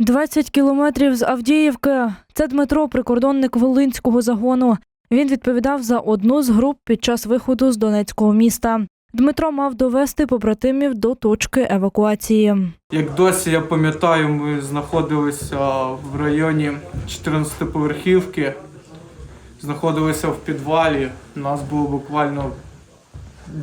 20 кілометрів з Авдіївки. Це Дмитро, прикордонник Волинського загону. Він відповідав за одну з груп під час виходу з Донецького міста. Дмитро мав довести побратимів до точки евакуації. Як досі я пам'ятаю, ми знаходилися в районі 14-поверхівки, знаходилися в підвалі. У нас було буквально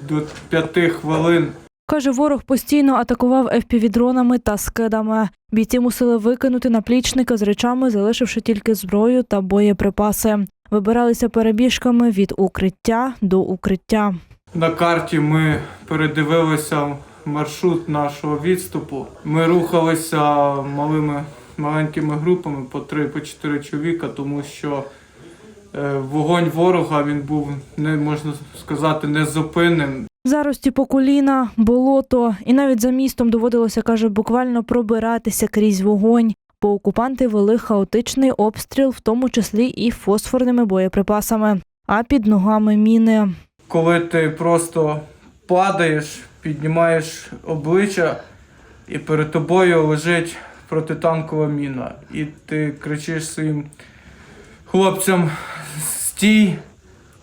до 5 хвилин. Каже, ворог постійно атакував FPV-дронами та скидами. Бійці мусили викинути наплічники з речами, залишивши тільки зброю та боєприпаси. Вибиралися перебіжками від укриття до укриття. На карті ми передивилися маршрут нашого відступу. Ми рухалися малими маленькими групами по 3-4 чоловіка, тому що е, вогонь ворога він був не можна сказати незупинним. Зарості по коліна, болото, і навіть за містом доводилося, каже, буквально пробиратися крізь вогонь, бо окупанти вели хаотичний обстріл, в тому числі і фосфорними боєприпасами, а під ногами міни. коли ти просто падаєш, піднімаєш обличчя, і перед тобою лежить протитанкова міна. І ти кричиш своїм хлопцям стій,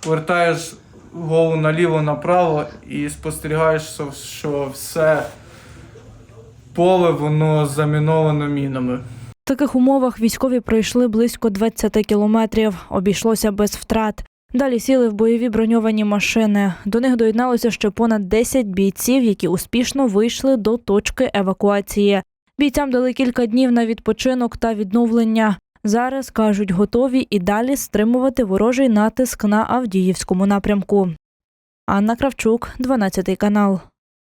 вертаєш голову наліво направо і спостерігаєш, що все поле воно заміновано мінами. В таких умовах військові пройшли близько 20 кілометрів, обійшлося без втрат. Далі сіли в бойові броньовані машини. До них доєдналося ще понад 10 бійців, які успішно вийшли до точки евакуації. Бійцям дали кілька днів на відпочинок та відновлення. Зараз кажуть, готові і далі стримувати ворожий натиск на Авдіївському напрямку. Анна Кравчук, 12 канал.